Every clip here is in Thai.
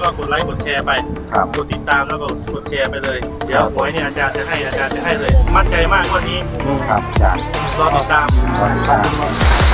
แล้วก็กดไลค์กดแชร์ไปครับ กดติดตามแล้วก็กดแชร์ไปเลย เดี๋ยวหวยเนี่ยอาจารย์จะให้อาจารย์จะให้เลย มั่นใจมากวันนี้ ครับอาจารย์รอติดตามรอติดตาม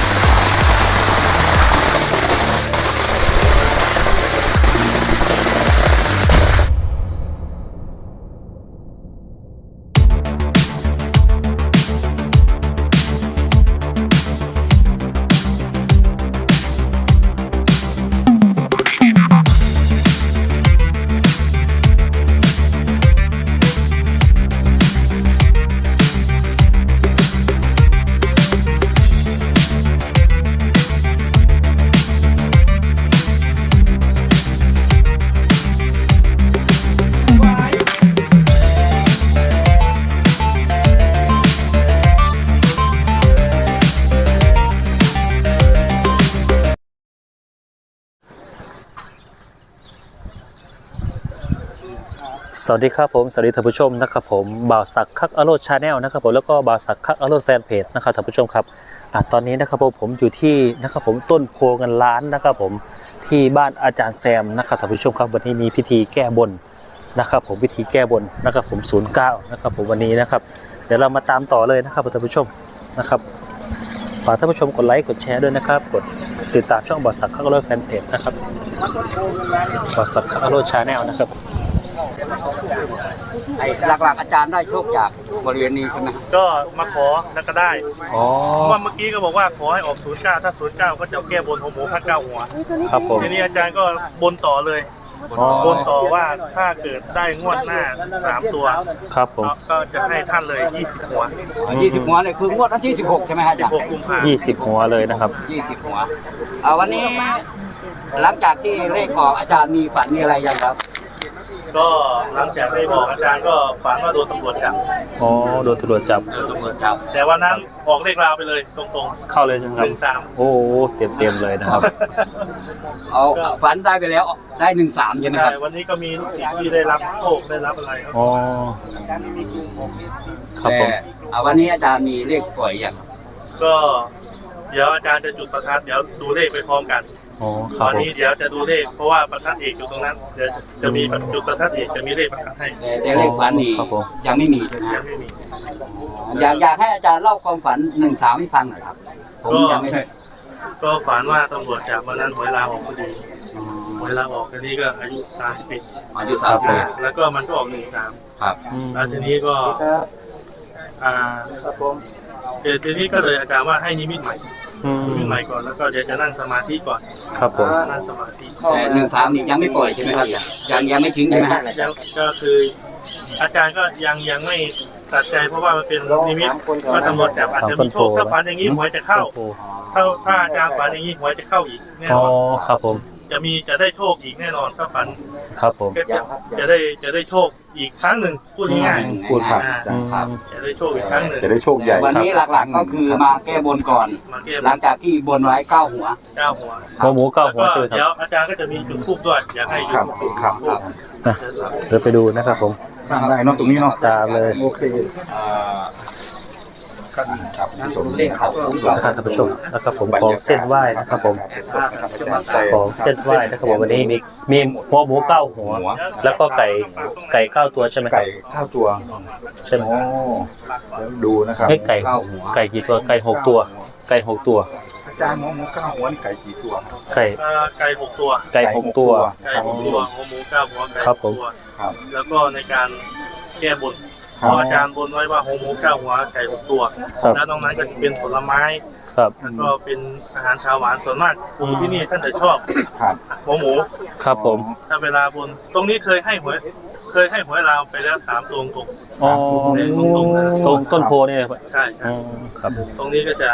สวัสดีครับผม สวัสดีท่านผู้ชมนะครับผมบ่าวศักคักอโรดชาแนลนะครับผมแล้วก็บ่าวศักคักอโรดแฟนเพจนะครับท่านผู้ชมครับอะตอนนี้นะครับผมผมอยู่ที่นะครับผมต้นโพเงินล้านนะครับผมที่บ้านอาจารย์แซมนะครับท่านผู้ชมครับวันนี้มีพิธีแก้บนนะครับผมพิธีแก้บนนะครับผมศูนย์เก้านะครับผมวันนี้นะครับเดี๋ยวเรามาตามต่อเลยนะครับท่านผู้ชมนะครับฝากท่านผู้ชมกดไลค์กดแชร์ด้วยนะครับ กดติดตามช่องบ่าวศักคักอโรดแฟนเพจนะครับบ่าวศักคักอโรดชาแนลนะครับ ไอ้หลักๆอาจารย์ได้โชคจากบริเวณนี้ใช่ไหมครับก็มาขอแล้วก็ได้อ๋อเพราะว่าเมื่อกี้ก็บอกว่าขอให้ออกศูนย์เก้าถ้าศูนย์เก้าก็จะแก้บนหัวหมูพักเก้าหัวครับผมทีนี้อาจารย์ก็บนต่อเลยอ๋อบนต่อว่าถ้าเกิดได้งวดหน้าสามตัวครับผมก็จะให้ท่านเลยยี่สิบหัวยี่สิบหัวเลยคืองวดวันที่สิบหกใช่ไหมฮะอาสิจาบรหกย์กุมภายี่สิบหัวเลยนะครับยี่สิบหัวอ่าวันนี้หลังจากที่เลขออกอาจารย์มีฝันมีอะไรยังครับ ก็หลังจากได้บอกอาจารย์ก็ฝันว่าโดนตำรวจจับอ๋อโดนตำรวจจับตำรวจจับ แต่วันนั้นออกเลขราวไปเลยตรงเข้าเลยใช่ไหมๆคหรับนึ่งสามโอ้เต็มเต็มๆเลยนะครับ เอาฝันได้ไปแล้วได้หนึ่งสามใช่ไหมคใช่รับ วันนี้ก็มีลูกศิษย์ที่ได้รับโชคได้รับอะไรครับอ๋อครับแต่ผมอ่าวันนี้อาจารย์มีเลขปล่อยอย่างก็ เดี๋ยวอาจารย์จะจุดประทัดเดี๋ยวดูเลขไปพร้อมกัน อ๋อครัวับนผมนี้เดี๋ยวจะดูเลขเพราะว่าประทัดเอกอยู่ตรงนั้นเดี๋ยวจะมีจุดประทัดเอกจะมีเลขประทัดให้แต่แต่เลขฝันนี่ครับผม ยังไม่มีใช่ไหมยัฮะงไม่มี อยากอยากให้อาจารย์เล่าความฝันหนึ่งสามให้ฟังหน่อยครับ ผมยังไม่ได้ก็ฝันว่าตำรวจจับวันนั้นหวยลาออกพอดีหวยลาออกทีนี้ก็อายุสามสิบปีอายุสามสิบแล้วก็มันก็ออกหนึ่งสามครับอืม แล้วทีนี้ก็อ่าเดี๋ยวทีนี้ก็เลยอาจารย์ว่าให้นิมิตใหม่ อืนิมิตมใหม่ก่อนแล้วก็เดี๋ยวจะนั่งสมาธิก่อนครับผมนั่งสมาธิแต่หนึ่งสามนี่ยังไม่ปล่อยใช่ไหมครับยังยังไม่ทิ้งใช่ไหมฮะแล้วก็คืออาจารย์ก็ยังยังไม่ตัดใจเพราะว่ามันเป็นนิมิตว่าตำรวจจับอาจจะมีโชคถ้าฝันอย่างนี้หวยจะเข้าโอ้ถ้าถ้าอาจารย์ฝันอย่างนี้หวยจะเข้าอีกแน่อ๋นออนครับผม จะมีจะได้โชคอีกแน่นอนถ้าฝันครับผม ก็จะจะได้จะได้โชคอีกครั้งหนึ่งพูดง่ายพูดครับ ๆอ่าอาจารย์ครับ จะได้โชคอีกครั้งหนึ่งจะได้โชคใหญ่วันนี้หลักๆก็คือมาแก้บนก่อน มาเก็บหลังจากที่บนไว้เก้าหัวเก้าหัวหัวหมูเก้าแล้วหัวก็ใช่ไหมคเดี๋ยรัวบอาจารย์ก็จะมีจุดทูบด้วยอยากให้ครับ จุดครับธูป นะเดี๋ยวไปดูนะครับผมตั้งได้เนาะตรงนี้เนาะตามเลย โอเค อ่า ครับผู้ชมเลขเขานะครับท่านผู้ชมนะครับผมของเส้นไหว้นะครับผมของเส้นไหว้นะครับผมวันนี้มีมีหัวหมูเก้าหัว แล้วก็ไก่ไก่เก้าตัวใช่ไหมครัไก่บข้าวตัวใช่ไหมโอ้เดี๋ยวดูนะครับให้ไก่เก้าหัวไก่กี่ตัวไก่หกตัว ไก่หกตัวอาจารย์หมอหมูเก้าหัวนี่ไก่กี่ตัวครับไก่เอ่อไก่หกตัวไก่หกตัวไก่หกตัวหัวหมูเก้าหัวไก่ครัหบกผมตัวครับแล้วก็ในการแก้บนเพ ครับราะอาจารย์บนไว้ว่าหัวหมูเก้าหัวไก่หกตัว ครับ แล้วนอกนั้นก็จะเป็นผลไม้ ครับ แล้วก็เป็นอาหารคาวหวานส่วนมากปู่ที่นี่ท่านจะชอบครับหัวหมู ครับผม ถ้าเวลาบน ตรงนี้เคยให้หวย เคยให้หวยลาวไปแล้วสามตัวตรงอ๋อๆตรงต้นโพนี่ใช่คอ๋รัอบครับ ตรงนี้ก็จะ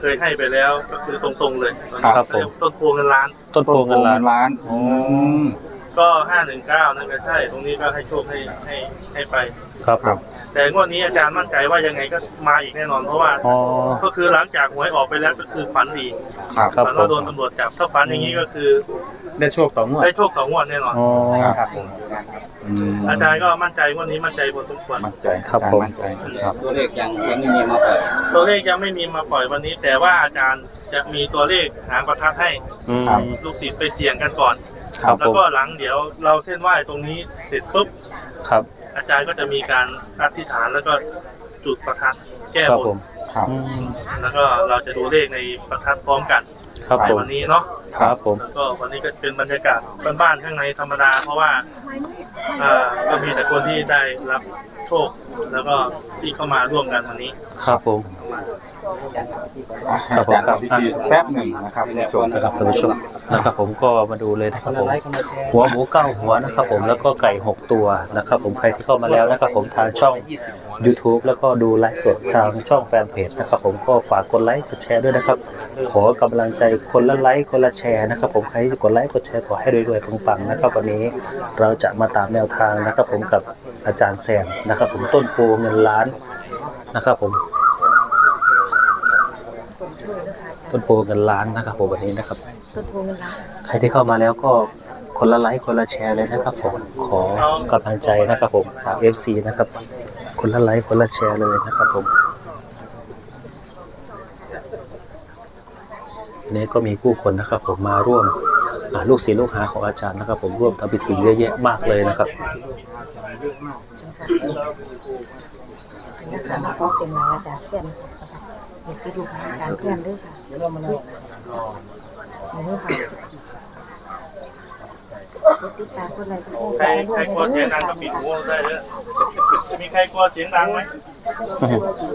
เคยให้ไปแล้วก็คือตรงๆเลยครับผมต้นโพเงินล้าน ต้นโพเงินล้านล้านอ๋อม ก็ห้าหนึ่งเก้านั่นก็ใช่ ตรงนี้ก็ให้โชคให้ให้ให้ไป ครับผม แต่งวดนี้อาจารย์มั่นใจว่ายังไงก็มาอีกแน่นอนเพราะว่า อ๋อ ก็คือหลังจากหวยออกไปแล้วก็คือฝันดีครับ ครับฝันว่าโดนตำรวจจับถ้าฝันอย่างนี้ก็คือได้โชคต่องวด ได้โชคต่องวดแน่นอน อ๋อ ครับอืม อาจารย์ก็มั่นใจงวดนี้มั่นใจพอสมควรมั่นใจครับผมมั่นใจครับ ตัวเลขยังยังไม่มีมาเปิดตัวเลขยังไม่มีมาปล่อยวันนี้ แต่ว่าอาจารย์จะมีตัวเลขหางประทัดให้อืมลูกศิษย์ไปเสี่ยงกันก่อน ครับแล้วผมก็หลังเดี๋ยวเราเส้นไหว้ตรงนี้เสร็จปุ๊บครับอาจารย์ก็จะมีการอธิษฐานแล้วก็จุดประทัดแก้ครับบผนมครับอืมแล้วก็เราจะดูเลขในประทัดพร้อมกันครับในผมวันนี้เนาะครับผมแล้วก็วันนี้ก็เป็นบรรยากาศบ้านๆข้างในธรรมดา เพราะว่าเอ่อก็มีแต่คนที่ได้รับโชค แล้วก็ที่เข้ามาร่วมกันวันนี้ ครับผม อะให้อาจารย์ทำพิธีแป๊บหนึ่งนะครับคุณผู้ชมนะครับท่านผู้ชมนะครับผมก็มาดูเลยนะครับผมหัวหมูเก้าหัวนะครับผมแล้วก็ไก่หกตัวนะครับผมใครที่เข้ามาแล้วนะครับผมทางช่อง YouTube แล้วก็ดูไลฟ์สดทางช่องแฟนเพจนะครับผมก็ฝากกดไลค์กดแชร์ด้วยนะครับ ขอกำลังใจคนละไลค์คนละแชร์นะครับผมใครที่กดไลค์กดแชร์ขอให้รวยๆปังๆนะครับวันนี้เราจะมาตามแนวทางนะครับผมกับอาจารย์แซมนะครับผมต้นโพเงินล้านนะครับผม ต้นโพเงินล้านนะครับผมวันนี้นะครับ ต้นโพเงินล้าน ใครที่เข้ามาแล้วก็คนละไลค์คนละแชร์เลยนะครับผมขอกำลังใจนะครับผมจาก FC นะครับ คนละไลค์คนละแชร์เลยนะครับผมวันนี้ก็มีผู้คนนะครับ ผมมาร่วมอ่าลูกศิษย์ลูกหาของอาจารย์นะครับ ผมร่วมทำพิธีเยอะแยะมากเลยนะครับนะคะมาขอเสียงหน่อยอาจารย์เพื่อน เด็กที่ดูพระอาจารย์เพื่อนด้วยค่ะเดี๋ยวเรามาลองนี่ค่ะกดติดตามคนไหนก็โอ้ใครใครกลัวเสียงดังก็ปิดหูได้เลยมีใครกลัวเสียงดังไหม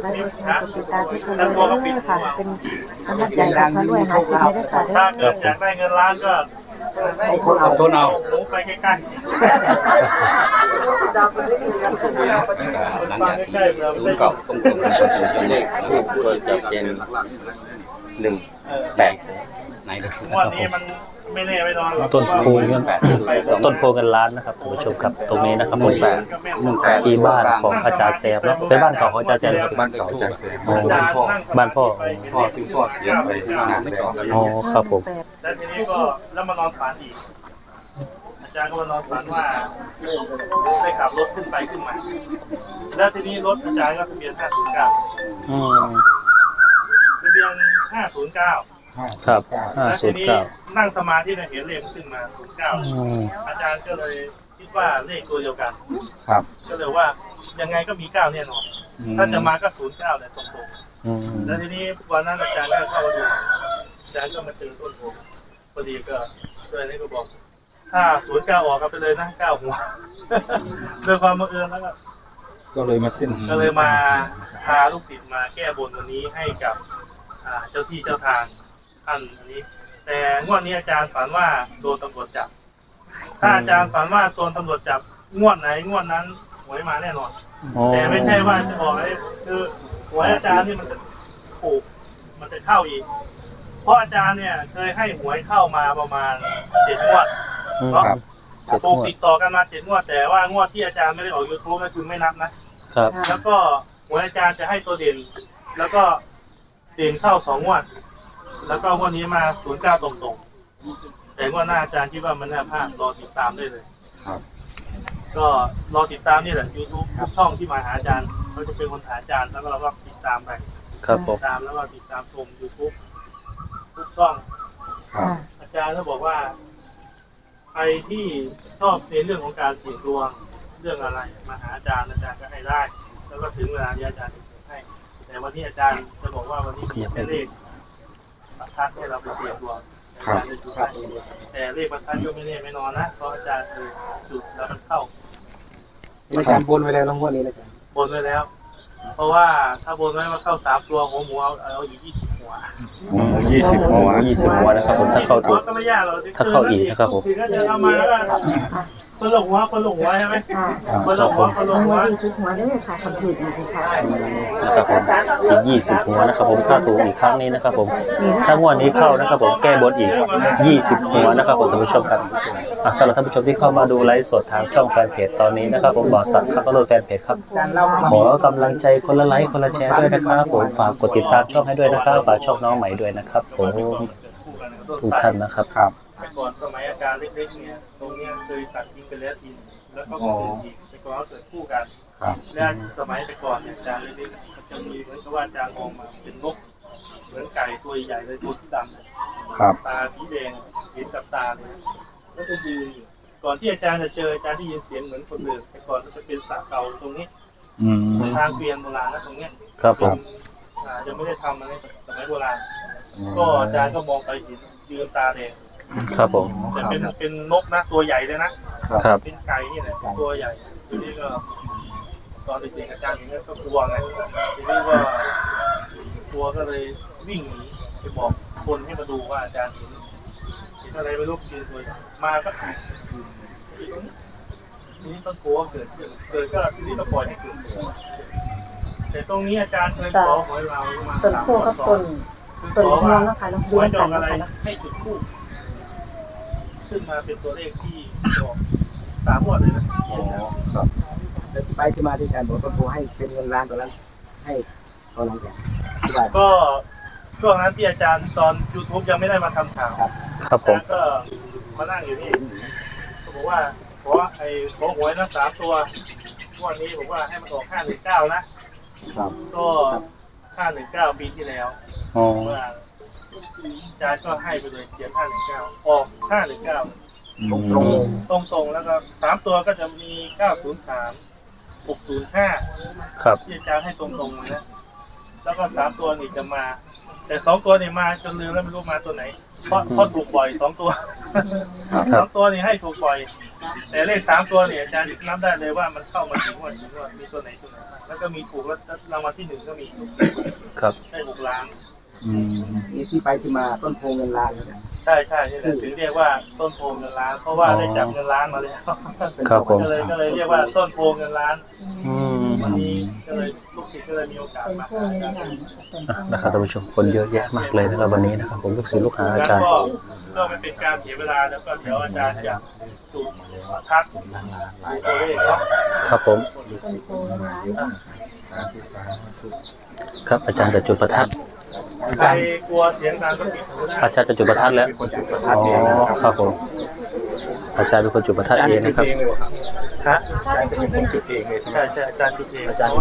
ไปด้วยค่ะกดติดตามทุกคนเลยค่ะเป็นกำลังใจกับพระด้วยหาชิมไม่ได้ค่ะถ้าเกิดอยากได้เงินล้านก็ คนเอาคนเอาหมูไปใกล้หลังจากที่ศูนย์เก่าตรงๆเป็นเลขทูบก็จะเป็นหนึ่งแปดไหนเลยๆวันนี้มัน ไม่แน่ไม่นอนหรอกต้นโพเงินแปดต้นโพเงินล้านนะครับท่านผู้ชมครับตรงนี้นะครับผมแปดหนึ่งแปดที่บ้านของอาจารย์แซมเนาะเป็นบ้านเก่าของอาจารย์แซมครับบ้านเก่าจากเสียงอ๋อบ้านพ่อบ้านพ่อพ่อซึ่งพ่อเสียไปนานแล้วอ๋อครับผมแปดแล้วทีนี้ก็แล้วมานอนฝันอีกอาจารย์ก็มานอนฝันว่าได้ขับรถขึ้นไปขึ้นมาแล้วทีนี้รถอาจารย์ก็ทะเบียน509อืมทะเบียน509 ครับห้าแล้วศูทีนย์นี้เก้านั่งสมาธิเนี่ยเห็นเลขขึ้นมาอื09มอาจารย์ก็เลยคิดว่าเลขตัวเดียวกัน ครับ ก็เลยว่ายังไงก็มี9แน่นอน ถ้าจะมาก็09เนี่ยตรงอืมๆแล้วทีนี้วันนั้นอาจารย์ก็เข้ามาดูอาจารย์ก็มาเจอต้นโพพอดีก็เลยนี่ก็บอกถ้า09ออกก็ไปเลยนะ9หัวด้วยความบังเอิญแล้วก็ก็เลยมาสิ้นก็เลยมาพาลูกศิษย์มาแก้บนวันนี้ให้กับอ่าเจ้าที่เจ้าทาง ท่านอันนี้ แต่งวดนี้อาจารย์ฝันว่าโดนตำรวจจับ ถ้าอาจารย์ฝันว่าโดนตำรวจจับงวดไหนงวดนั้นหวยมาแน่นอน อ๋อแต่ไม่ใช่ว่าจะบอกให้คือหวยอาจารย์นี่มันจะถูกมันจะเข้าอีก เพราะอาจารย์เนี่ยเคยให้หวยเข้ามาประมาณเจ็ดงวดอืมเนาะครับ เจ็ดถูกงวดติดต่อกันมาเจ็ดงวดแต่ว่างวดที่อาจารย์ไม่ได้ออกยูทูบก็คือไม่นับนะ ครับ แล้วก็หวยอาจารย์จะให้ตัวเด่น แล้วก็เด่นเข้าสองงวด แล้วก็งวันนี้มาศูนย์เก้าตรงๆ แต่งวดหน้าอาจารย์คิดว่ามันน่าพลาดรอติดตามได้เลย ครับ ก็รอติดตามนี่แหละ YouTube ทุกช่องที่มาหาอาจารย์เขาจะเป็นคนหาอาจารย์แล้วก็เราก็ติดตามไปครับผติม ดตามแล้วก็ติดตามชม YouTube ทุกช่อง ครับ อาจารย์ก็บอกว่าใครที่ชอบในเรื่องของการเสี่ยงดวงเรื่องอะไรมาหาอาจารย์อาจารย์ก็ให้ได้ แล้วก็ถึงเวลาที่อาจารย์จะให้ แต่วันนี้อาจารย์จะบอกว่าวันนี้มีแค่เลข ประทัดให้เราไปเสี่ยงดวงอาจารย์จะจุดให้แต่เลขประทัดก็ไม่แน่ไม่นอนนะเพราะอาจารย์คือจุดแล้วมันเข้าอาจารย์บนไว้แล้วน้องวันนี้นะจ๊ะบนไว้แล้ว เพราะว่าถ้าบนไว้ว่าเข้าสามตัวหัวหมูเอาเอาอยู่ยี่สิบหัวยี่สิบหัวยี่สิบหัวนะครับผมถ้าเข้าถูกก็ไม่ยากหรอกถ้าเข้าอีกนะครับผม ถึงก็จะเอามาแล้วก็คนละหัวคนละหัวใช่ไหมค่ะคนละหัวคนละหัหัววดีทุกหัวด้วยค่ะคนถือดีค่ะนะครับผมอีกยี่สิบหัวนะครับผมถ้าถูกอีกครั้งนี้นะครับผมถ้างวดนี้เข้านะครับผมแก้บนอีกยี่สิบหัวนะครับผมท่านผู้ชมครับอะสำหรับท่านผู้ชมที่เข้ามาดูไลฟ์สดทางช่องแฟนเพจตอนนี้นะครับผมบอกสักครับก็โหลดแฟนเพจครับอาจารย์เล่าขอกำลังใจคนละไลค์คนละแชร์ด้วยนะครับผมฝากกดติดตามช่องให้ด้วยนะครับฝากช่องน้องใหม่ด้วยนะครับผมทุกท่านนะครับครับแต่ก่อนสมัยอาจารย์เล็กๆเนี่ยตรงเนี้ยเคยตัด ทิ้งไปแล้วทีนึงแล้วก็มาเกิดอีกแต่ก่อนเขาเกิดคู่กันครับและสมัยแต่ก่อนเนี่ยอาจารย์เล็กๆมันจะมีเหมือนกับว่าอาจารย์มองมาเป็นนกเหมือนไก่ตัวใหญ่เลยตัวสีดำเนี่ยครับ ตาสีแดงเห็นกับตาเลยแล้วก็ยืนอยู่ก่อนที่อาจารย์จะเจออาจารย์ได้ยินเสียงเหมือนคนเดินแต่ก่อนมันจะเป็นสระเก่าตรงนี้อืมทางเกวียนโบราณนะตรงเนี้ยครับผม อ่ายังไม่ได้ทำอะไรสมัยโบราณ ก็อาจารย์ก็มองไปเห็นยืนตาแดงครับผม แต่เป็นเป็นนกนะตัวใหญ่เลยนะ ครับเป็นไก่นี่แหละตัวใหญ่ทีนี้ก็ตอนเด็กๆอาจารย์เห็นก็กลัวไงทีนี้ก็กลัวก็เลยวิ่งหนีไปบอกคนให้มาดูว่าอาจารย์เห็นเห็นอะไรไม่รู้ยืนตัวใหญ่มาก็ทีนี้ต้องกลัวเกิดขึ้นเกิดก็ทีนี้ก็ปล่อยให้เกิดแต่ตรงนี้อาจารย์เคยขอหวยเรามาต้นสามโพงวกัดบซ้อต้นนต้นม่วงนะคะเราหดูวยกันดอกนะอะไรคะให้จุดคู่ขึ้นมาเป็นตัวเลขที่บอก สามงวดเลยนะแต่ที่ไปที่มาที่อาจารย์บอกต้นโพให้เป็นเงินล้านตอนนั้น ให้ตอนนั้นแกที่ว่า ก็ช่วงนั้นที่อาจารย์ตอน YouTube ยังไม่ได้มาทำข่าวครับผมอาจารย์ก็มานั่งอยู่นี่ก็บอกว่าขอไอ้ขอหวยนะสามตัวงวันนี้ผมว่าให้มันออกห้าหนึ่งเก้านะ ครับ ก็ห้าหนึ่งเก้าปีที่แล้วอ๋อว่าอาจารย์ก็ให้ไปเลยเขียนห้าหนึ่งเก้าออกห้าหนึ่งเก้า อืมตรงๆแล้วก็สามตัวก็จะมีเก้าศูนย์สามหกศูนย์ห้าครับที่อาจารย์ให้ตรงๆเลยนะแล้วก็สามตัวนี่จะมา แต่สองตัวนี่มาจนลืมแล้วไม่รู้มาตัวไหนเพราะเพราะถูกบ่อยสองตัวสองตัวนี่ให้ถูกบ่อย แต่เลขสามตัวนี่อาจารย์นับได้เลยว่ามันเข้ามาถึงวันถึงวันมีตัวไหนตัวไหนบ้างแล้วก็มีถูกแล้วรางวัลที่หนึ่งก็มีครับได้หกล้านอืมนี่ที่ไปที่มาต้นโพเงินล้านเนี่ย ใช่ใช่นี่แหละถึงเรียกว่าต้นโพเงินล้าน เพราะว่าได้จับเงินล้านมาแล้วครับผมก็เลยก็เลยเรียกว่าต้นโพเงินล้านอืมวันนี้ก็เลยลูกศิษย์ก็เลยมีโอกาสต้นมาโพหานี่อานะจารย์ต้นอะโพนะครับท่านผู้ชมคนเยอะแยะมากเลยนะครับวันนี้นะครับผมลูกศิษย์ลูกหาอาแล้วจารย์ก็ก็ไม่เป็นการเสียเวลาแล้วก็เดี๋ยวอาจารย์จะจุดทักดูตัวเลขเนาะครับผมต้นโพเงินล้านครับอาจารย์จะจุดประทัด ใครกลัวเสียงดังก็ปิดหูได้อาจารย์จะจุดประทัดแล้วอ๋อครับผมอาจารย์เป็นคนจุดประทัดเองนะครับ ฮะอาจารย์จะเป็นคนจุดเองเลยใช่ใช่อาจารย์จุดเองอาจารย์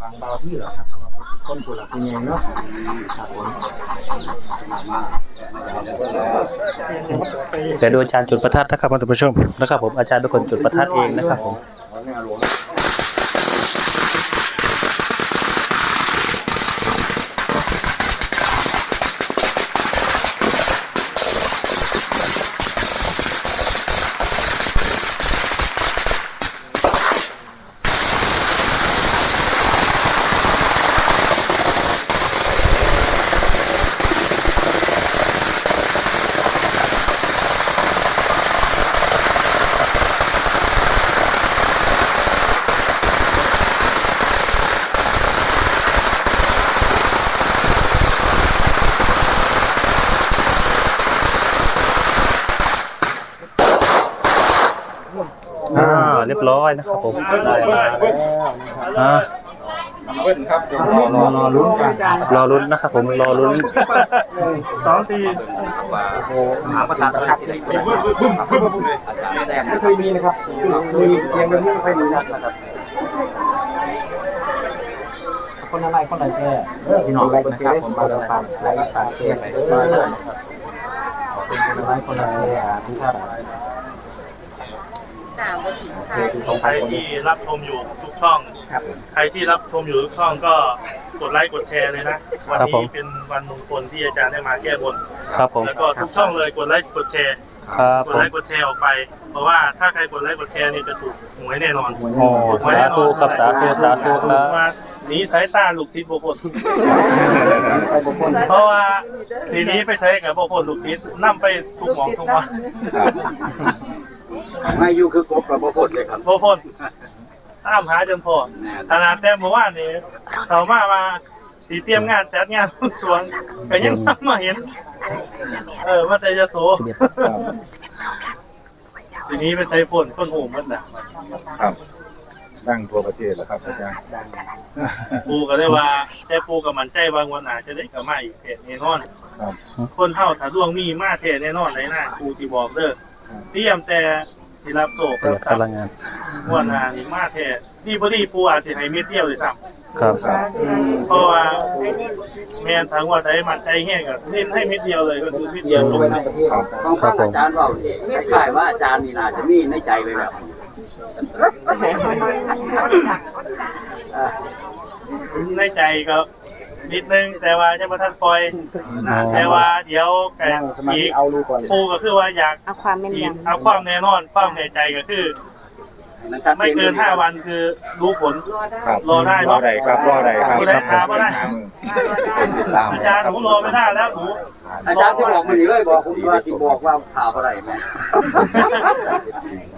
ฟังเบาที่เหรอครับ ต้นโพหลักเป็นไงเนาะครับผมเดี๋ยวดูอาจารย์จุดประทัดนะครับท่านผู้ชมนะครับผมอาจารย์เป็นคนจุดประทัดเองนะครับผม ครับผมได้อ่าเบิ้ลครับเดี๋ยวรอรอรอลุ้นกันรอลุ้นนะครับผมรอลุ้นสองทีหาประธานประธานที่ไหนก็ได้อาจารย์แจ้งไม่เคยมีนะครับเคยมีเพียงแบบนี้ไม่เคยมีนะครับคนอะไรคนอะไรแช่พี่น้องไรนะครับผมมาแล้วฟังไรฟังแช่ไปด้วยนะครับคนอะไรคนอะไรแช่ทุกท่าน ใครที่รับชมอยู่ทุกช่อง ครับ ใครที่รับชมอยู่ทุกช่องก็กดไลค์กดแชร์เลยนะ วันนี้เป็นวันมงคลที่อาจารย์ได้มาแก้บน ครับผม แล้วก็ทุกช่องเลยกดไลค์กดแชร์ ครับกดผมไลค์กดแชร์ออกไป เพราะว่าถ้าใครกดไลค์กดแชร์นี่จะถูกหวยแน่นอนโอ้สาธุครับสาธุสาธุครับว่าหนีสายตาลูกศิษย์บุคคล ไปบุคคลเพราะว่าสีนี้ไปใช้กับบุคคลลูกศิษย์นั่ไปทุกหมองทุกวันไม่อยู่คือกบกับพดเลยครับบุคคลตามหาจนพอขนาดแต่เมื่อวานนี้เขามามาสีเตรียมงานจัดงานสวนก็ยังมาเห็น เออว่าแต่จะโสสิบเอ็ดทีนี้ไปใช้ฝนคนหูมันด่าครับดังทั่วประเทศแล้วครับอาจารย์ปูก็ได้ว่าแต่ปูกับมันใจบางวันอาจจะได้กับมาอีกเทแน่นอน ครับคนเท่าถ้าดวงมีมาเทแน่นอนเลยนะปูจีบอกเด้อเตรียมแต่ สิรับโศกประหยัดพลังงาน งวดหน้านี่มาแท้นี่พอดีปูอาจสิให้เม็ดเดียวเลยซ้ครับำเพราะว่าแม่นทางว่าใจมันใจแห้งก็เน้นให้เม็ดเดียวเลยก็คือเม็ดเดียวลงนะของฟังอาจารย์ว่าคล้ายๆว่าอาจารย์นี่น่าจะมีในใจไว้แบบในใจก็ นิดนึงแต่ว่าจะมาทันปล่อย แต่ว่าเดี๋ยวกันั่งสมาธิเอาลูกก่อนปูก็คือว่าอยากเอาความแม่นอีกยำเอาความแน่นอนความแน่ใจก็คือมันชัดไม่เกินห้าวันคือรู้ผล ครับรอได้รเนออะได้ครับรอได้ครับรอได้ครับรอได้ติดตามอาจารย์หนูรอไม่ได้แล้วหนูอาจารย์ที่บอกมันนี่เลยบอกผมว่าสิบอกว่าข่าวอะไรไหม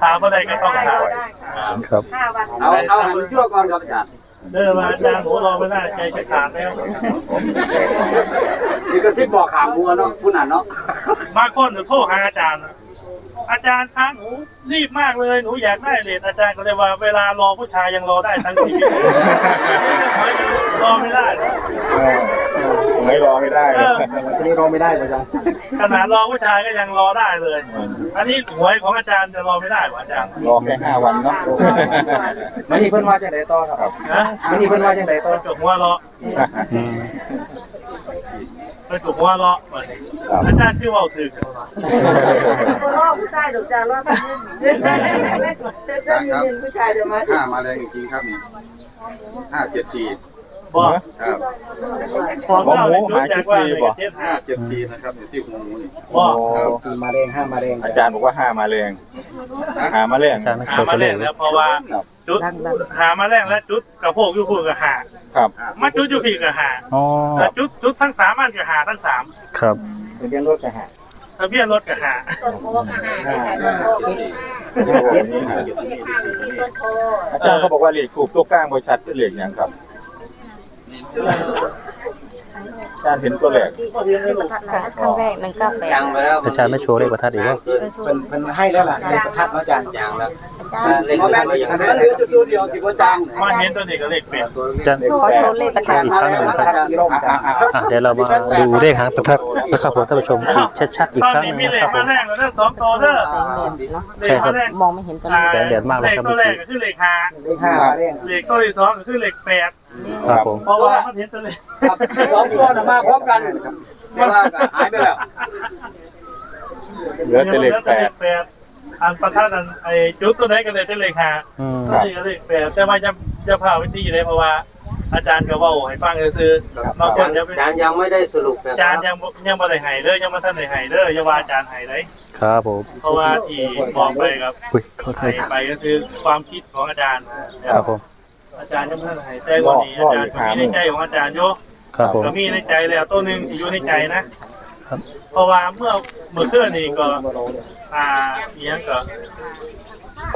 ถามอะไรก็ต้องถามครับ ห้าวันเอาเอาหันชั่วก่อนครับอาจารย์ เดินมาอาจารย์หนูรอไม่ได้ใจจะขาดแล้ว นี่ก็ซิบบอกข่าวมัวเนาะผู้นั้นเนาะ บางคนจะโทรหาอาจารย์ อาจารย์คะหนูรีบมากเลยหนูอยากได้เลทอาจารย์ก็เลยว่าเวลารอผู้ชายยังรอได้ทั้งชีวิตรอไม่ได้เออไม่รอไม่ได้เออทีนี้รอไม่ได้อาจารย์ขนาดรอผู้ชายก็ยังรอได้เลย อันนี้หวยของอาจารย์จะรอไม่ได้เหรออาจารย์รอแค่ห้าวันเนาะมันนี่เพิ่นว่าจังไดต่อครับนะมันนี่เพิ่นว่าจังไดต่อไปจุกหัวเราะอืม ไปจุกหัวเราะอาจารย์ชื่อว่าถือคนรอบผู้ชายดอกจ้ารอบเงินเงินเงินเงินผู้ชายจะมาห้ามาแรงจริงๆครับนี่ห้าเจ็ดสี่บอกครับขอเศร้าเลยจุดจากว่าเลยเจ็ดห้าห้าเจ็ดสี่นะครับอยู่ที่หัวหมูนี่บอกสี่มาแดงห้ามาแดงอาจารย์บอกว่าห้ามาแรงหามาแรงอาจารย์ไม่โชหาว์มาตัวแรเลขงเลแล้ยวเพราะว่า จุดหามาแรงแล้วจุดกระโพกยุพูกับหาครับมาจุดยุพีกับหาอ๋อแต่จุดจุดทั้งสามอันกับหาทั้งสามครับทะเบียนรถก็หาทะเบียนรถกับหาอาจารย์เขาบอกว่าเหล็กถูกตัวกลางบริษัทเป็นเหล็กอย่างครับอาจารย์เห็นตัวแหลกครั้งแรกหนึ่งเก้าแปดยังไปแล้วอาจารย์ไม่โชว์เลขประทัดอีกว่าเกินเพิ่นเพิ่นให้แล้วล่ะในประทัดเนาะอาจารย์ยังแล้วอาจารย์ เล่นอะไรอย่างนั้นเหลือจุดเดียวสิบจังมาเห็นตัวนี้ก็เลขเป็ดอาจารย์ขอโชว์เลขประทัดอีกครั้งหนึ่งครับอะเดี๋ยวเรามาดูเลขหางประทัดนะครับผมท่านผู้ชมอีกชัดๆอีกครั้งหนี้นึงนะครับผมสองตัวเด้อแสงแดดเนาะเลขมองไม่เห็นตัวนี้แสงแดดมากเลยครับเลขตัวแรกก็คือเลขหาเลขห้าเลขตัวที่สองก็คือเลขแปดครับผมเพราะว่ามันเห็นตัวเลขสองตัวนะมาพร้อมกันแต่ว่าหายไปแล้วเหลือแต่เล็กแปดแปด อันประทัดอันไอ้จุดตัวไหนก็เลยเป็นเลขหาอืมนี่ก็เลขแปดแต่ว่าจะจะพาวิธีเลยเพราะว่า อาจารย์ก็เว่าให้ฟังซื้อๆบางคนจะเป็นอาจารย์ยังไม่ได้สรุปนะอาจารย์ยังบ่ยังบ่ได้ให้เด้อยังบ่ทันได้ให้เด้ออย่าว่าอาจารย์ให้เลยครับผมเพราะว่าที่บอกไปครับอุ้ยขอโทให้ษครับไปก็คือความคิดของอาจารย์นะครับผมอาจารย์ยังบ่ทันให้แต่วันนี้อาจารย์ก็มีในใจของอาจารย์อยู่ ครับผม ก็มีในใจแล้วตัวหนึงที่อยู่ในใจนะครับ เพราะว่าเมื่อเมื่อคืนนี้ก็ อ่าอีหยังก็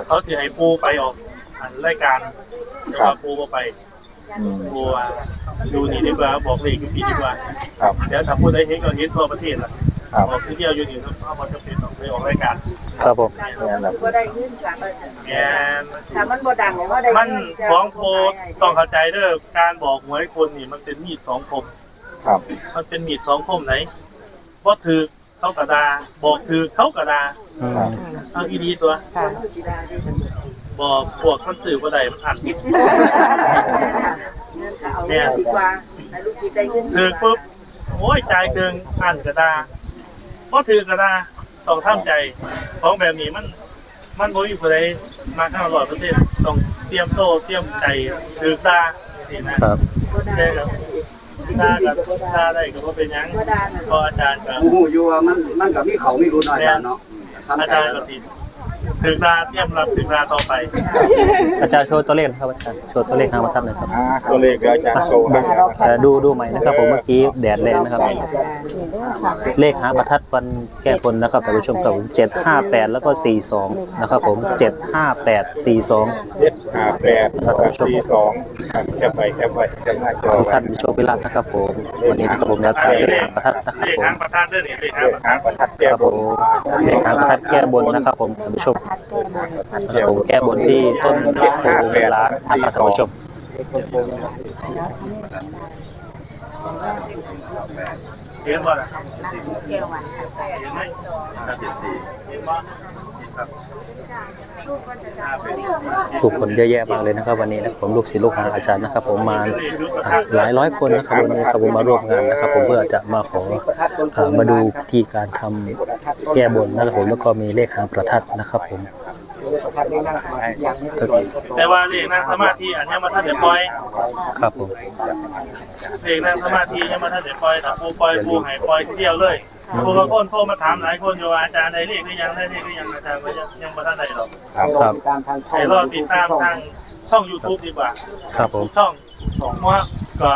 เขาสิให้ปูไปออกอันรายการแต่ว่าปูบ่ไปอืม ปูว่าดูนี่ดีกว่าบอกเลขอยู่พี่ดีกว่าครับเดี๋ยวถ้าพูดได้เห็นก็เห็นทั่วประเทศล่ะครับ บอกที่เดียวอยู่นี่เขาเอามาจะเป็นออกไปออกรายการครับผมนี่แหละก็ได้ขึ้นค่ะแอนถ้ามันบ่ดังว่าได้มันของโพต้องเข้าใจเด้อการบอกหวยคนนี่มันเป็นมีดสองคม ครับ มันเป็นมีดสองคมไหนบ่ถือ เขากระดาบอกถือเขากระดาอืมเอาอีดีตัวค่ะบอกพวกมันสื่อบ่ได้มันอันเนี่ยดีกว่าให้ลูกศิษย์ได้เงินถือปุ๊บโอ้ยจ่ายเกินอันกระดาบ่ถือกระดาต้องทำใจของแบบนี้มันมันบ่มีผู้ใดมาเข้าร้อยเปอร์เซ็นต์ต้องเตรียมโตเตรียมใจถือตาสินะครับแค่ครับ ตากับตาได้ก็บ่เป็นหยังบ่ดังเพราะอาจารย์กับโอ้โหอยู่ว่ามันมันกับมีเขามีรู้น้อยแล้วเนาะอาจารย์ก็สิถือตาเตรียมรับถือตาต่อไปอาจารย์โชว์ตัวเลขนะครับอาจารย์โชว์ตัวเลขหางประทัดหน่อยครับอ่าตัวเลขเดี๋ยวอาจารย์โชว์ให้นะครับเอ่อดูดูใหม่นะครับผมเมื่อกี้แดดแรงนะครับ นี่เด้อค่ะเลขหางประทัดวันแก้บนนะครับท่านผู้ชมครับผมเจ็ดห้าแปดแล้วก็สี่สองนะครับผมเจ็ดห้าแปดสี่สองเจ็ดห้าแปดสี่สองแคปไปแคปไปแคปหน้าจอทุกไว้ท่านมีโชคพิราบนะครับผมวันนี้นะครับผมแนวทางเลขประทัดนะครับผมหางประทัดเด้อนี่เลขเลหางประทัหาดงประทัดแก้ครับบผนเลขหางประทัดแก้บนนะครับผมท่านผู้ชมพัดแก้บผมแก้บนที่ต้นเงินล้านนะครับท่านผู้ชมเห็นบ่ล่ะแก้ววันเห็นไหมห้าเจ็ดสี่เห็นบ่ครับ ผู้คนเยอะแยะมากเลยนะครับ วันนี้นะครับผมลูกศิษย์ลูกหาอาจารย์นะครับ ผมมาอ่าหลายร้อยคนนะครับวันนี้ครับผมมาร่วมงานนะครับ ผมเพื่อจะมาขออ่ามาดูพิธีการทำแก้บนนะครับผมแล้วก็มีเลขหางประทัดนะครับ ผมประทัดนี่นั่งสมาธิอย่างนี้ก็แต่ว่าเลขนั่งสมาธิอันนี้มาท่านเดี๋ยวปล่อยครับผมเลขนั่งสมาธิยังมาท่านเดี๋ยวปล่อยแต่ปูปล่อยปูหายปล่อยทีเดียวเลย ปูบางคนโทรมาถามหลายคนอยู่ว่าอาจารย์ได้เลขหรือยังได้เลขหรือยังอาจารย์ก็ยังยังมาท่านใดหรอกครับตามทางช่องให้รอติดตามทางช่อง YouTube ดีกว่าครับผมช่องว่าก็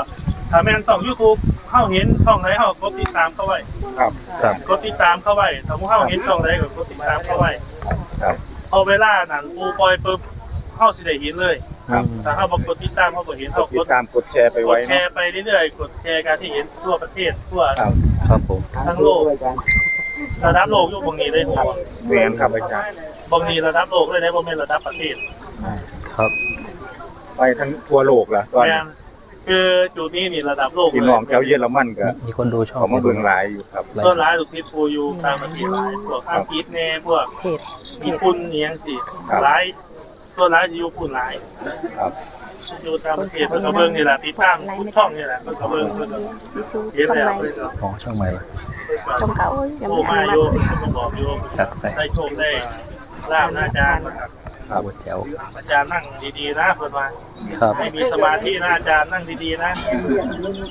ถ้าแม่นช่อง YouTube เข้าเห็นช่องไหนเข้ากดติดตามเข้าไว้ครับครับกดติดตามเข้าไว้ถ้าผู้เข้าเห็นช่องไหนก็กดติดตามเข้าไว้ครับพอเวลาหนังปูปล่อยปุ๊บเข้าสิได้เห็นเลย ครับถ้าเข้าบอกกดติดตามเข้าบ่เห็นเข้ากติกดดตามกดแชร์ไปกไว้ดแชเนาะร์ไปเรื่อยๆกดแชร์การที่เห็นทั่วประเทศทั่ว ครับครับผมทั้งโลกด้วยกันระดับโลกอยู่บางนี้เลยหัวเรียนครับอาจารย์บางนี้ระดับโลกเลยนะบ่แม่นระดับประเทศครับไปทั้งทั่วโลกละตอนแม่นี้นคือจุดนี้นี่ระดับโลกพี่เลน้องยแถวเยอรมันก็มีคนดูช่องเขามาเบิ่งหลายอยู่ครับ ส่วนหลายลูกศิษย์ปูอยู่ต่างประเทศหลายพวกอังกฤษแน่พวกเพจญี่ปุ่นเนี่ยสิครับหลาย ส่วนหลายจะอยู่ปุ่นหลายครับอยู่ต่างประเทศเพิ่นก็เบิ่งนี่แหละติดตามทุกช่องนี่แหละเพิ่นก็เบิ่งเพิ่นก็ยูทูบเห็นช่องแล้วใหม่เพิ่นก็อ๋อช่องใหม่ช่องเก่ายังโทรไม่มาทันอมายู่เพิ่นก็บอกอยู่จัดไปได้โชคได้ลาบนะอาจารย์นะครับครับแจ๋วอาจารย์นั่งดีๆนะเพิ่นว่าครับให้มีสมาธินะอาจารย์นั่งดีๆนะ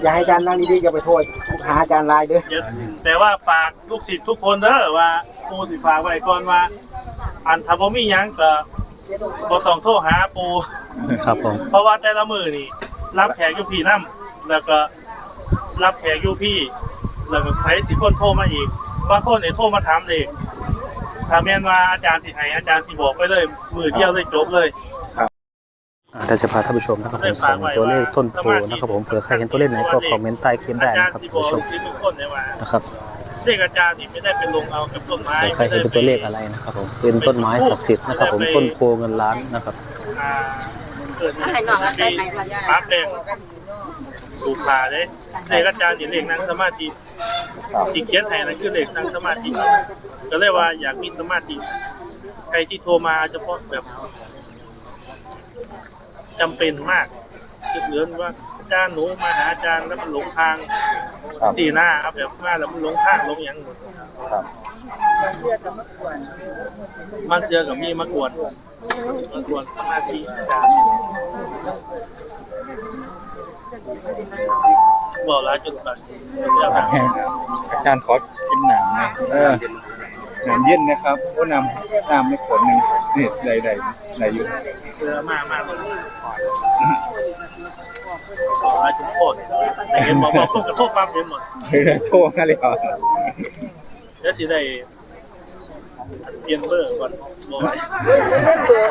อย่าให้อาจารย์นั่งดีๆอย่าไปโทษหาอาจารย์ลายเด้ออย่าแต่ว่าฝากลูกศิษย์ทุกคนเด้อว่าปูสิฝากไว้ก่อนว่าอันถ้าบ่มีหยังก็ บ่ต้องโทรหาปู ครับผม เพราะว่าแต่ละมือนี่รับแขกอยู่พี่น้ำแล้วก็รับแขกอยู่พี่ แล้วก็ใครสิคนโทรมาอีกบางคนเนี่ยโทรมาถามเลยถ้าแม่นว่าอาจารย์สิให้อาจารย์สิบอกไปเลย มือเดียวเลยจบเลยอ่าเราจะพาท่านผู้ชมนะครับผมส่งตัวเลขต้นโพนะครับผมเผื่อใครเห็นตัวเลขไหนก็คอมเมนต์ใต้คลิปได้อาจารนะย์ครับสิท่านบอกผู้ชมสิทุกคนเนี่ยว่านะครับ เลขอาจารย์นี่ไม่ได้เป็นลงเอากับต้นไม้ใครเห็นเป็นตัวเลขอะไรนะครับผมเป็นต้นไม้ศักดิ์สิทธิ์นะครับผมต้นโพเงินล้านนะครับอ่าเกิดให้น้องอาจารย์ให้ปั๊บแดงถูกผ่าเลยเลขอาจารย์นี่เลขนั่งสมาธิครับที่เขียนให้นั่นคือเลขนั่งสมาธิก็เลยว่าอยากมีสมาธิใครที่โทรมาเฉพาะแบบจำเป็นมากคือเหลือนว่าอา จารย์หนูมาหาอาจารย์แล้วมันหลงทางครับสี่หน้าเอาแบบมาแล้วมันหลงทางหลงหยังหมดครับมันเจอกับมีมากวนมากวนสมาธิอาจารย์บอกแล้วจนแบบจนจะแบบอาจารย์ขอกินหนามนะเออหนามเย็นนะครับโอ้น้ำน้ำไม่ขวดหนึ่งนี่ใดใดใดอยู่เจอมากมาก เลยบอกแล้วจนโคตรแต่เห็นบอกบอกกระทบปั๊บเห็นหมดเฮ้ยโทษมาเลยเหรอเดี๋ยวสิได้เปลี่ยนเบอร์ก่อนบอกไว้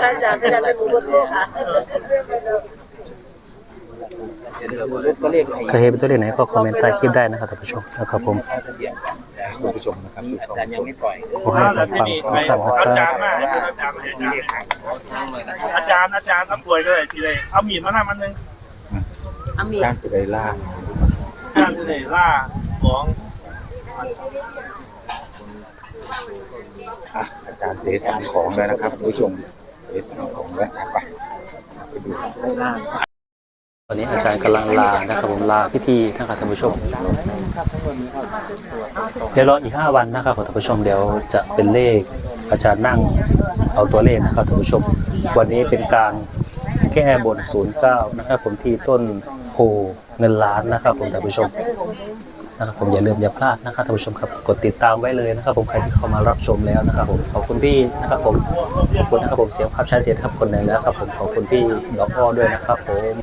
อาจารย์อาจารย์เป็นผู้บริโภคค่ะตัวเลขไหนใครเห็นเป็นตัวเลขไหนก็คอมเมนต์ใต้คลิปได้นะครับท่านผู้ชมนะครับผมคุณผู้ชมนะครับทุกอาจารย์ยังไม่ปล่อยขอให้แล้วปังที่ปังนี่ทุกท่านนะคอารับจารย์มาให้เป็นอาจารย์ให้อาจารย์อาจารย์อาจารย์ถ้าป่วยก็เลยทีเลยเอามีดมาหน้ามันหนึง อามีอาจารย์จะได้ล่าอาจารย์จะได้ล่าของอะอาจารย์เสสามของแล้วนะครับคุณผู้ชมเสสามของแล้วอะไปไปดูตอนนี้อาจารย์กำลังลานะครับผมลาพิธีนะครับท่านผู้ชม เดี๋ยวรออีก 5 วันนะครับท่านผู้ชมเดี๋ยวจะเป็นเลขอาจารย์นั่งเอาตัวเลขนะครับท่านผู้ชม วันนี้เป็นการแก้บน09นะครับผมที่ต้น โพเงินล้านนะครับผมท่านผู้ชมนะครับผมอย่าลืมอย่าพลาดนะครับท่านผู้ชมครับกดติดตามไว้เลยนะครับ ผมใครที่เข้ามารับชมแล้วนะครับผมขอบคุณพี่นะครับผมขอบคุณนะครับผมเสียงภาพชัดเจนครับคนหนึ่งแล้วครับผมขอบคุณพี่ดอกอ้อด้วยนะครับผม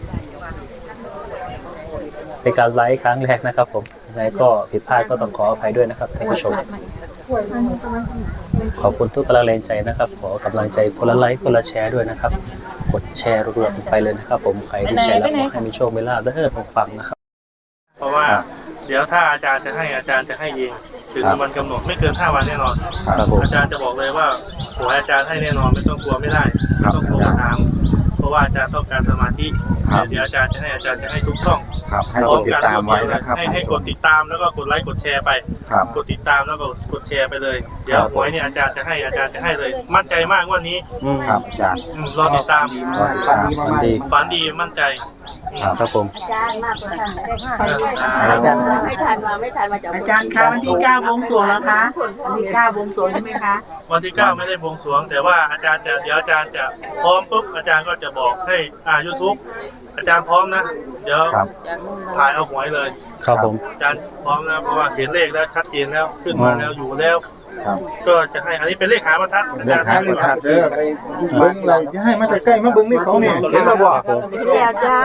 เป็นการไลฟ์ครั้งแรกนะครับ ผมยังไงก็ผิดพลาดก็ต้องขออภัยด้วยนะครับท่านผู้ชม ขอบคุณทุกกำลังแรงใจนะครับ ขอกำลังใจคนละไลค์คนละแชร์ด้วยนะครับ กดแชร์รัวๆไปเลยนะครับผมใครที่แชร์แล้วขอให้มีโชคมีลาภเด้อปังๆนะครับ เพราะว่าเดี๋ยวถ้าอาจารย์จะให้อาจารย์จะให้เองถึงวันกำหนดไม่เกิน5วันแน่นอน ครับผม อาจารย์จะบอกเลยว่าขอให้อาจารย์ให้แน่นอนไม่ต้องกลัวไม่ได้ไม่ต้องโทรมาถาม เพราะะว่าอาจารย์ต้องการสมาธิครับ เดี๋ยวอาจารย์จะให้อาจารย์จะให้ทุกช่องครับให้กดติดตามไว้นะครับให้ให้กดติดตามแล้วก็กดไลค์กดแชร์ไป ครับ กดติดตามแล้วก็กดแชร์ไปเลย เดี๋ยวหวยเนี่ยอาจารย์จะให้อาจารย์จะให้เลย มั่นใจมากว่านี้อืมครับอาจารย์อืมรอติดตาม รอติดตามมันดี ฝันดีมั่นใจ ครับผม อาจารย์มากกว่าท่านได้ห้าอาจารย์ไม่ทันมาไม่ทันมาจากอาจารย์คะวันที่เก้าบวงสรวงแล้วคะวันที่เก้าบวงสรวงใช่ไหมคะวันที่9ไม่ได้บวงสรวง แต่ว่าอาจารย์จะเดี๋ยวอาจารย์จะพร้อมปุ๊บอาจารย์ก็จะบอกให้อ่า YouTube อาจารย์พร้อมนะ เดี๋ยวครับ ถ่ายเอาหวยเลย ครับผม อาจารย์พร้อมแล้วเพราะว่าเห็นเลขแล้วชัดเจนแล้วขึ้นมาแล้วอยู่แล้ว ครับก็จะให้อันนี้เป็นเลขหาประทัดอาเดิจานรย์ทางให้ประทัดเด้อเบิ้งอะไรจะให้มาแต่ใกล้มาเบิ้งนี่เขาเนี่ยเห็นแล้วบ่แล้วจ้า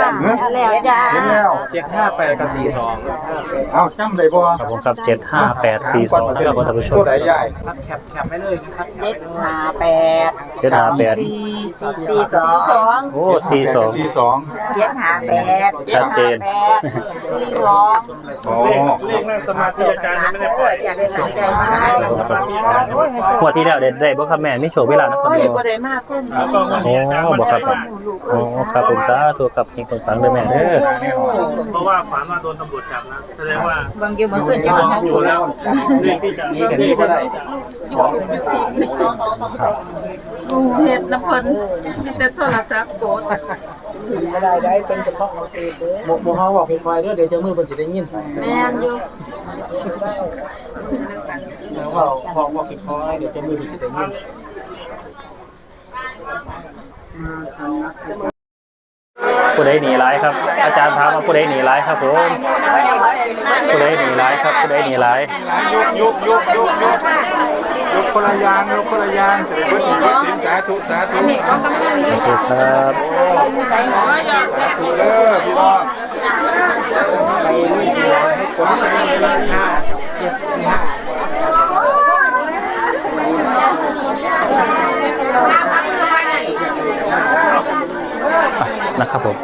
แล้วจ้าเห็นแล้วเจ็ดห้าแปดกับสี่สองเอ้าจำได้บ่ครับผมครับเจ็ดห้าแปดสี่สองนะครับท่านผู้ชมตัวไหนใหญ่ครับแคปแคปไม่เลยนะครับเจ็ดห้าแปดเจ็ดห้าแปดสี่สองโอ้สี่สองสี่สองเจ็ดห้าแปดชัดเจนสี่สองอ๋อเลขเลขนั่งสมาธิอาจารย์ยังไม่ได้ปล่อยอยากได้หลายใจมากสมาธิอาจารย์ยังไม่ได้ปล่อยงวดที่แล้วได้ได้บ่ครับแม่นี่โชว์เวลานะคนโอ้ยเดียวบ่ได้มากขึ้นแล้วก็วันนี้อาจารย์โอ้มั่นบอกใจครับมากโอ้ครับผมสาธุครับเฮงปังๆเลยแม่เด้อเพราะว่าฝันว่าโดนตำรวจจับนะแสดงว่าบางอยู่บางคืนดจะวมางอยู่แล้วเลขที่จะนี่กันนี่ก็ได้กูเฮ็ดน้ำเพิ่นมีแต่โทรศัพท์โกด ไม่ได้ได้เป็นเฉพาะของเองหมกหมกเขาบอกเป็นไฟเด้อเดี๋ยวจะมือเป็นสิได้ยินแม่นอยู่แล้วว่าพอบอกเป็นไฟเดี๋ยวจะมือเป็นสิได้ยินผู้ใดหนีร้ายครับ อาจารย์ถามว่าผู้ใดหนีร้ายครับผมผู้ใดหนีร้ายครับผู้ใดหนีร้ายยกยกยกยกยก คนละยางยกคนละยางเสด็จเบิ้ลเบิ้ลสินสาธุสาธุขอบคุณครับสาธุเด้อพี่น้องไปลุยสีร้อยให้คนไปห้าเจ็ดห้านะครับผม